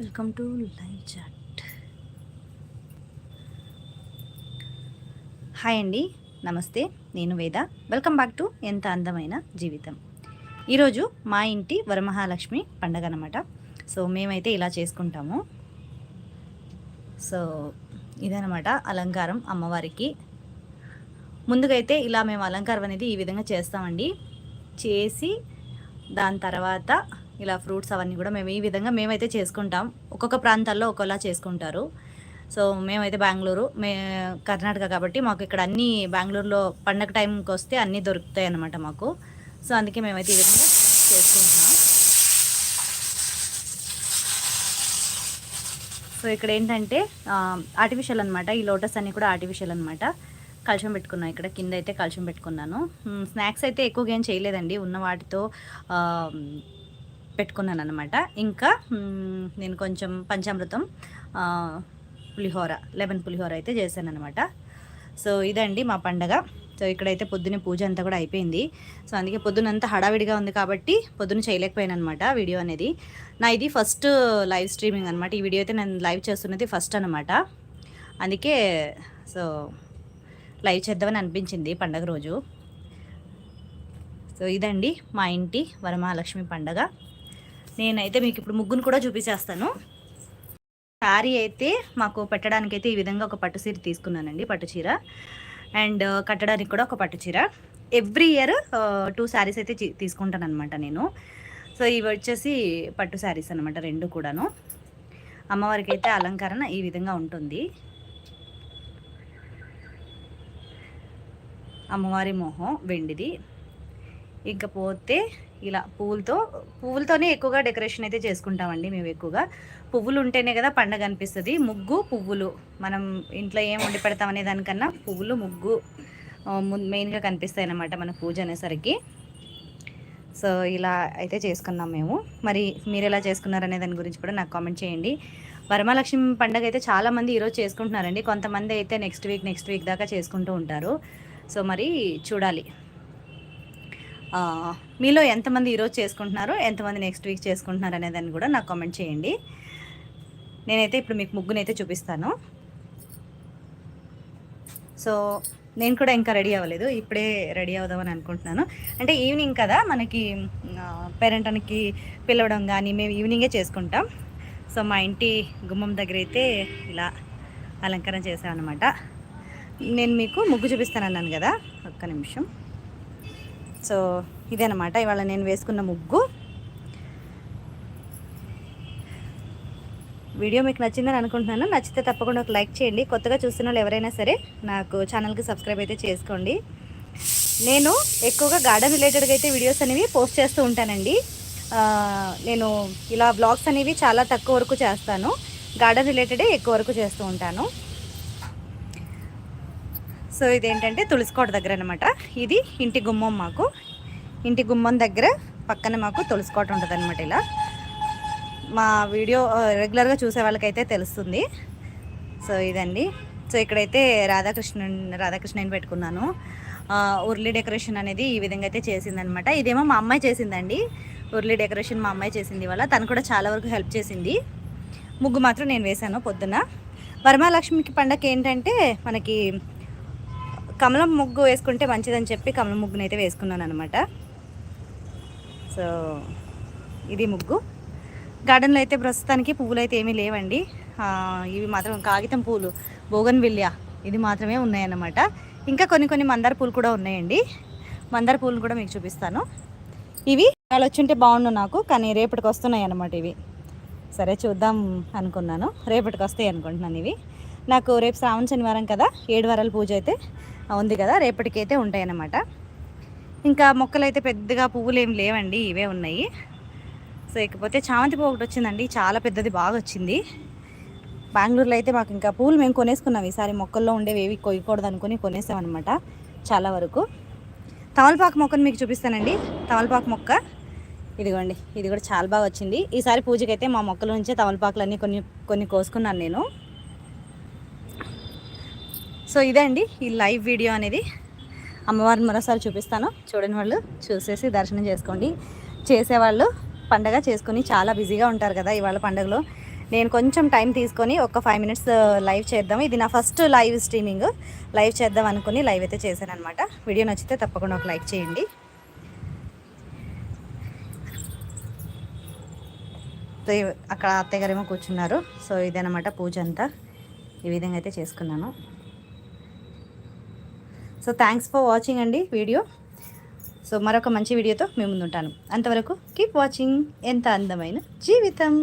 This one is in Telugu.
Welcome to live chat. Hi అండి. నమస్తే. నేను వేద. వెల్కమ్ బ్యాక్ టు ఎంత అందమైన జీవితం. ఈరోజు మా ఇంటి వరమహాలక్ష్మి పండగ అనమాట సో మేమైతే ఇలా చేసుకుంటాము. సో ఇదనమాట అలంకారం అమ్మవారికి. ముందుగా అయితే ఇలా మేము అలంకారం అనేది ఈ విధంగా చేస్తామండి. చేసి దాని తర్వాత ఇలా ఫ్రూట్స్ అవన్నీ కూడా మేము ఈ విధంగా మేమైతే చేసుకుంటాం. ఒక్కొక్క ప్రాంతాల్లో ఒక్కోలా చేసుకుంటారు. సో మేమైతే బెంగళూరు మే కర్ణాటక కాబట్టి మాకు ఇక్కడ అన్నీ బెంగళూరులో పండగ టైంకి వస్తే అన్నీ దొరుకుతాయి అన్నమాట మాకు. సో అందుకే మేమైతే ఈ విధంగా చేసుకుంటున్నాం. సో ఇక్కడ ఏంటంటే ఆర్టిఫిషియల్ అనమాట ఈ లోటస్ అన్నీ కూడా ఆర్టిఫిషియల్ అనమాట కలుషం పెట్టుకున్నాను ఇక్కడ. కింద అయితే కలుషం పెట్టుకున్నాను. స్నాక్స్ అయితే ఎక్కువగా ఏం చేయలేదండి. ఉన్న వాటితో పెట్టుకున్నాను అనమాట ఇంకా నేను కొంచెం పంచామృతం పులిహోర లెమన్ పులిహోర అయితే చేశాను అనమాట సో ఇదండి మా పండగ. సో ఇక్కడైతే పొద్దున్నే పూజ అంతా కూడా అయిపోయింది. సో అందుకే పొద్దునంతా హడావిడిగా ఉంది కాబట్టి పొద్దున చేయలేకపోయాను అనమాట వీడియో అనేది. నా ఇది ఫస్ట్ లైవ్ స్ట్రీమింగ్ అనమాట ఈ వీడియో అయితే నేను లైవ్ చేస్తున్నది ఫస్ట్ అనమాట అందుకే సో లైవ్ చేద్దామని అనిపించింది పండగ రోజు. సో ఇదండి మా ఇంటి వరమహాలక్ష్మి పండగ. నేనైతే మీకు ఇప్పుడు ముగ్గును కూడా చూపించేస్తాను. శారీ అయితే మాకు పెట్టడానికి అయితే ఈ విధంగా ఒక పట్టు చీర తీసుకున్నానండి పట్టు చీర. అండ్ uh, కట్టడానికి కూడా ఒక పట్టు చీర. Every year uh, two saris అయితే తీసుకుంటాను అనమాట నేను. సో ఇవి వచ్చేసి పట్టు శారీస్ అనమాట రెండు కూడాను. అమ్మవారికి అయితే అలంకరణ ఈ విధంగా ఉంటుంది. అమ్మవారి మొహం వెండిది. ఇకపోతే ఇలా పువ్వులతో పువ్వులతోనే ఎక్కువగా డెకరేషన్ అయితే చేసుకుంటామండి మేము ఎక్కువగా. పువ్వులు ఉంటేనే కదా పండగ అనిపిస్తుంది. ముగ్గు పువ్వులు. మనం ఇంట్లో ఏం వండి పెడతామనే అనే దానికన్నా పువ్వులు ముగ్గు ము- మెయిన్గా కనిపిస్తాయి అన్నమాట మన పూజ అనేసరికి. సో ఇలా అయితే చేసుకున్నాం మేము. మరి మీరు ఎలా చేసుకున్నారనే దాని గురించి కూడా నాకు కామెంట్ చేయండి. వరమాలక్ష్మి పండగ అయితే చాలామంది ఈరోజు చేసుకుంటున్నారండి. కొంతమంది అయితే నెక్స్ట్ వీక్ నెక్స్ట్ వీక్ దాకా చేసుకుంటూ ఉంటారు. సో మరి చూడాలి. మీలో ఎంతమంది ఈరోజు చేసుకుంటున్నారో ఎంతమంది నెక్స్ట్ వీక్ చేసుకుంటున్నారు అనేదాన్ని కూడా నాకు కామెంట్ చేయండి. నేనైతే ఇప్పుడు మీకు ముగ్గునైతే చూపిస్తాను. సో నేను కూడా ఇంకా రెడీ అవ్వలేదు ఇప్పుడే రెడీ అవుదామని అనుకుంటున్నాను. అంటే ఈవినింగ్ కదా మనకి పేరెంటానికి పిలవడం కానీ మేము ఈవినింగే చేసుకుంటాం. సో మా ఇంటి గుమ్మం దగ్గర అయితే ఇలా అలంకరణ చేశామన్నమాట. నేను మీకు ముగ్గు చూపిస్తాను అన్నాను కదా ఒక్క నిమిషం. సో ఇదేనమాట ఇవాళ నేను వేసుకున్న ముగ్గు. వీడియో మీకు నచ్చిందని అనుకుంటున్నాను. నచ్చితే తప్పకుండా ఒక లైక్ చేయండి. కొత్తగా చూస్తున్న వాళ్ళు ఎవరైనా సరే నాకు ఛానల్కి సబ్స్క్రైబ్ అయితే చేసుకోండి. నేను ఎక్కువగా గార్డెన్ రిలేటెడ్గా అయితే వీడియోస్ అనేవి పోస్ట్ చేస్తూ ఉంటానండి. నేను ఇలా బ్లాగ్స్ అనేవి చాలా తక్కువ వరకు చేస్తాను. గార్డెన్ రిలేటెడే ఎక్కువ వరకు చేస్తూ ఉంటాను. సో ఇదేంటంటే తులసికోట దగ్గర అనమాట ఇది ఇంటి గుమ్మం మాకు. ఇంటి గుమ్మం దగ్గర పక్కన మాకు తులసికోట ఉంటుంది అనమాట ఇలా. మా వీడియో రెగ్యులర్గా చూసే వాళ్ళకైతే తెలుస్తుంది. సో ఇదండి. సో ఇక్కడైతే రాధాకృష్ణ రాధాకృష్ణని పెట్టుకున్నాను. ఉర్లి ఉర్లీ డెకరేషన్ అనేది ఈ విధంగా అయితే చేసిందనమాట ఇదేమో మా అమ్మాయి చేసిందండి. ఉర్లీ డెకరేషన్ మా అమ్మాయి చేసింది ఇవాళ. తను కూడా చాలా వరకు హెల్ప్ చేసింది. ముగ్గు మాత్రం నేను వేశాను పొద్దున వరమహాలక్ష్మికి పండగ ఏంటంటే మనకి కమలం ముగ్గు వేసుకుంటే మంచిదని చెప్పి కమలం ముగ్గునైతే అయితే వేసుకున్నాను అనమాట సో ఇది ముగ్గు. గార్డెన్లో అయితే ప్రస్తుతానికి పువ్వులు అయితే ఏమీ లేవండి. ఇవి మాత్రం కాగితం పూలు బోగన్ విల్యా ఇది మాత్రమే ఉన్నాయన్నమాట. ఇంకా కొన్ని కొన్ని మందార పూలు కూడా ఉన్నాయండి. మందార పూలు కూడా మీకు చూపిస్తాను. ఇవి వాళ్ళు వచ్చింటే బాగుండు నాకు కానీ రేపటికి వస్తున్నాయి అన్నమాట ఇవి. సరే చూద్దాం అనుకున్నాను. రేపటికి వస్తాయి అనుకుంటున్నాను ఇవి. నాకు రేపు శ్రావణ శనివారం కదా ఏడు వారాల పూజ అయితే ఉంది కదా రేపటికైతే ఉంటాయన్నమాట. ఇంకా మొక్కలు అయితే పెద్దగా పువ్వులు ఏం లేవండి ఇవే ఉన్నాయి. సో ఇకపోతే చామంతి పువ్వు ఒకటి వచ్చిందండి చాలా పెద్దది బాగా వచ్చింది. బెంగళూరులో అయితే మాకు ఇంకా పూలు మేము కొనేసుకున్నాం ఈసారి మొక్కల్లో ఉండేవి ఏవి కొయ్యకూడదు అనుకుని కొనేసామన్నమాట చాలా వరకు. తమలపాకు మొక్కను మీకు చూపిస్తానండి తమలపాకు మొక్క. ఇదిగోండి ఇది కూడా చాలా బాగా వచ్చింది. ఈసారి పూజకైతే మా మొక్కల నుంచే తమలపాకులన్నీ కొన్ని కొన్ని కోసుకున్నాను నేను. సో ఇదే అండి ఈ లైవ్ వీడియో అనేది. అమ్మవారిని మరోసారి చూపిస్తాను. చూడని వాళ్ళు చూసేసి దర్శనం చేసుకోండి. చేసేవాళ్ళు పండగ చేసుకుని చాలా బిజీగా ఉంటారు కదా ఇవాళ పండగలో. నేను కొంచెం టైం తీసుకొని ఒక ఫైవ్ మినిట్స్ లైవ్ చేద్దాం. ఇది నా ఫస్ట్ లైవ్ స్ట్రీమింగ్. లైవ్ చేద్దాం అనుకుని లైవ్ అయితే చేశాను అనమాట వీడియో నచ్చితే తప్పకుండా ఒక లైక్ చేయండి. అక్కడ అత్తయ్య గారేమో కూర్చున్నారు. సో ఇదనమాట పూజ అంతా. ఈ విధంగా అయితే చేసుకున్నాను. సో థ్యాంక్స్ ఫర్ వాచింగ్ అండి వీడియో. సో మరొక మంచి వీడియోతో మేము ముందుంటాను. అంతవరకు కీప్ వాచింగ్ ఎంత అందమైన జీవితం.